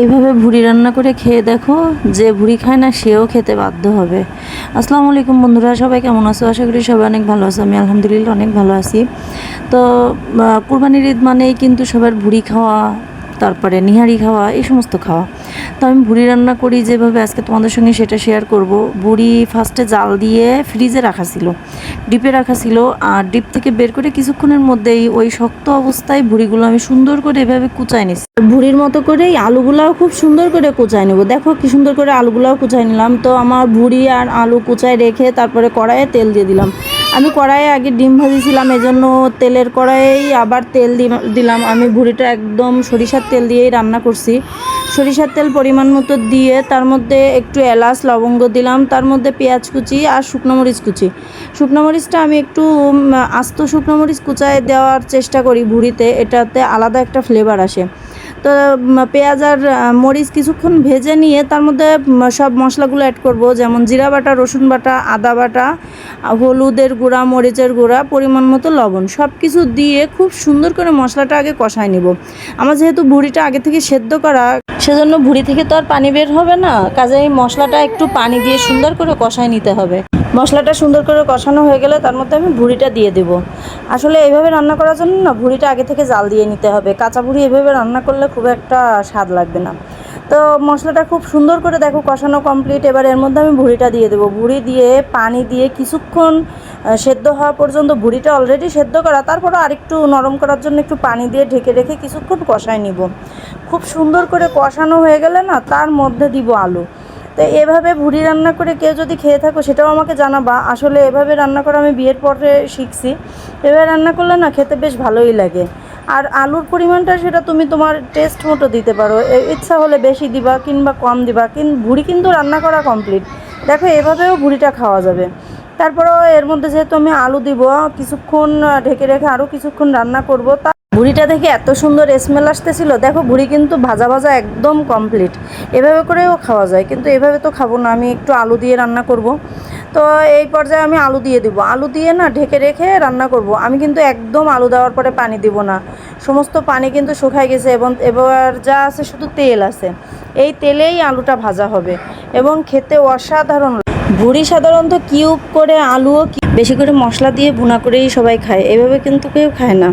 এইভাবে ভুড়ি রান্না করে খেয়ে দেখো, যে ভুড়ি খায় না সেও খেতে বাধ্য হবে। আসসালামু আলাইকুম বন্ধুরা, সবাই কেমন আছো? আশা করি সবাই অনেক ভালো আছো, আমি আলহামদুলিল্লাহ অনেক ভালো আছি। তো কুরবানির ঈদ মানেই কিন্তু সবার ভুড়ি খাওয়া, তারপরে নিহারি খাওয়া, এই সমস্ত খাওয়া। তো আমি ভুড়ি রান্না করি যেভাবে আজকে তোমাদের সঙ্গে সেটা শেয়ার করব। ভুড়ি ফার্স্টে জাল দিয়ে ফ্রিজে রাখা ছিল, ডিপে রাখা ছিল। আর ডিপ থেকে বের করে কিছুক্ষণের মধ্যেই ওই শক্ত অবস্থায় ভুড়িগুলো আমি সুন্দর করে এভাবে কুচাই নিচ্ছি। ভুড়ির মতো করে এই আলুগুলাও খুব সুন্দর করে কুচাই নেব। দেখো কি সুন্দর করে আলুগুলাও কুচাই নিলাম। তো আমার ভুড়ি আর আলু কুচাই রেখে তারপরে কড়াইয়ে তেল দিয়ে দিলাম। আমি কড়াইয়ে আগে ডিম ভাজিছিলাম, এজন্য তেলের কড়াইয়েই আবার তেল দিলাম। আমি ভুড়িটা একদম সরিষার তেল দিয়েই রান্না করছি। সরিষার তেল পরিমাণ মতো দিয়ে তার মধ্যে একটু এলাচ, লবঙ্গ দিলাম। তার মধ্যে পেঁয়াজ কুচি আর শুকনো মরিচ কুচি। শুকনো মরিচটা আমি একটু আস্ত শুকনো মরিচ কুচায় দেওয়ার চেষ্টা করি ভুড়িতে। এটাতে আলাদা একটা ফ্লেভার আসে। তো পেঁয়াজ আর মরিচ কিছুক্ষণ ভেজে নিয়ে তার মধ্যে সব মশলাগুলো অ্যাড করব। যেমন জিরা বাটা, রসুন বাটা, আদা বাটা, হলুদের গুঁড়া, মরিচের গুঁড়া, পরিমাণ মতো লবণ। সব কিছু দিয়ে খুব সুন্দর করে মশলাটা আগে কষায় নিব। আমার যেহেতু ভুড়িটা আগে থেকে সেদ্ধ করা সেজন্য ভুড়ি থেকে তো আর পানি বের হবে না। কাজে মশলাটা একটু পানি দিয়ে সুন্দর করে কষায় নিতে হবে। মশলাটা সুন্দর করে কষানো হয়ে গেলে তার মধ্যে আমি ভুড়িটা দিয়ে দেবো। আসলে এইভাবে রান্না করার জন্য না, ভুড়িটা আগে থেকে জাল দিয়ে নিতে হবে। কাঁচা ভুড়ি এভাবে রান্না করলে খুব একটা স্বাদ লাগবে না। তো মশলাটা খুব সুন্দর করে দেখো কষানো কমপ্লিট এবার এর মধ্যে আমি ভুড়িটা দিয়ে দেবো। ভুড়ি দিয়ে পানি দিয়ে কিছুক্ষণ সেদ্ধ হওয়া পর্যন্ত ভুড়িটা অলরেডি সেদ্ধ করা, তারপরও আরেকটু নরম করার জন্য একটু পানি দিয়ে ঢেকে রেখে কিছুক্ষণ কষায় নিব। খুব সুন্দর করে কষানো হয়ে গেলে না, তার মধ্যে দিব আলু। তো এভাবে ভুড়ি রান্না করে কেউ যদি খেয়ে থাকো, সেটাও আমাকে জানাবা। আসলে এভাবে রান্না করা আমি বিয়ের পরে শিখছি। এভাবে রান্না করলে না খেতে বেশ ভালোই লাগে। আর আলুর পরিমাণটা সেটা তুমি তোমার টেস্ট মতো দিতে পারো। ইচ্ছা হলে বেশি দিবা কিংবা কম দিবা, কিন ভুড়ি কিন্তু রান্না করা কমপ্লিট দেখো, এভাবেও ভুড়িটা খাওয়া যাবে। তারপরেও এর মধ্যে যেহেতু আমি আলু দিব, কিছুক্ষণ ঢেকে রেখে আরও কিছুক্ষণ রান্না করব, তা ভুড়িটা দেখে এত সুন্দর স্মেল আসতেছিল। দেখো, ভুড়ি কিন্তু ভাজা ভাজা একদম কমপ্লিট এভাবে করেও খাওয়া যায়, কিন্তু এভাবে তো খাব না, আমি একটু আলু দিয়ে রান্না করব। তো এই পর্যায়ে আমি আলু দিয়ে দিব। আলু দিয়ে না ঢেকে রেখে রান্না করব। আমি কিন্তু একদম আলু দেওয়ার পরে পানি দিব না। সমস্ত পানি কিন্তু শুকায় গেছে এবং এবার যা আছে শুধু তেল আছে। এই তেলেই আলুটা ভাজা হবে এবং খেতে অসাধারণ ভুড়ি সাধারণত কিউব করে আলুও বেশি করে মশলা দিয়ে ভুনা করেই সবাই খায়। এভাবে কিন্তু কেউ খায় না।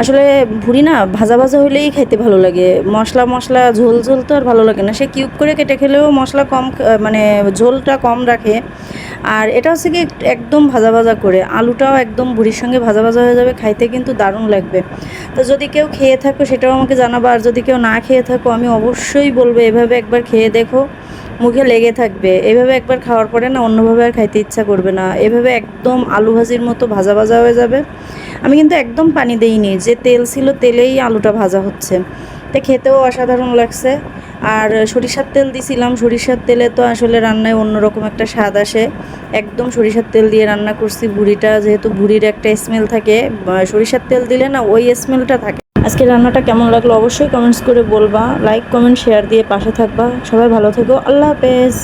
আসলে ভুড়ি না ভাজা ভাজা হলেই খাইতে ভালো লাগে। মশলা মশলা ঝোল ঝোল তো আর ভালো লাগে না। সে কিউব করে কেটে খেলেও মশলা কম মানে ঝোলটা কম রাখে। আর এটা হচ্ছে কি একদম ভাজা ভাজা করে। আলুটাও একদম ভুড়ির সঙ্গে ভাজা ভাজা হয়ে যাবে, খাইতে কিন্তু দারুণ লাগবে। তো যদি কেউ খেয়ে থাকো সেটাও আমাকে জানাব। আর যদি কেউ না খেয়ে থাকো, আমি অবশ্যই বলব এভাবে একবার খেয়ে দেখো। মুখে লেগে থাকবে। এভাবে একবার খাওয়ার পরে না অন্যভাবে আর খাইতে ইচ্ছা করবে না। এভাবে একদম আলু ভাজির মতো ভাজা ভাজা হয়ে যাবে। আমি কিন্তু একদম পানি দেইনি, যে তেল ছিল তেলেই আলুটা ভাজা হচ্ছে। তো খেতেও অসাধারণ লাগছে। আর সরিষার তেল দিছিলাম, সরিষার তেলে তো আসলে রান্নায় অন্যরকম একটা স্বাদ আসে। একদম সরিষার তেল দিয়ে রান্না করছি, ভুড়িটা যেহেতু ভুড়ির একটা স্মেল থাকে সরিষার তেল দিলে না ওই স্মেলটা থাকে। আজকে রান্নাটা কেমন লাগল অবশ্যই কমেন্টস করে বলবা লাইক কমেন্ট শেয়ার দিয়ে পাশে থাকবা। সবাই ভালো থেকো, আল্লাহ হাফেজ।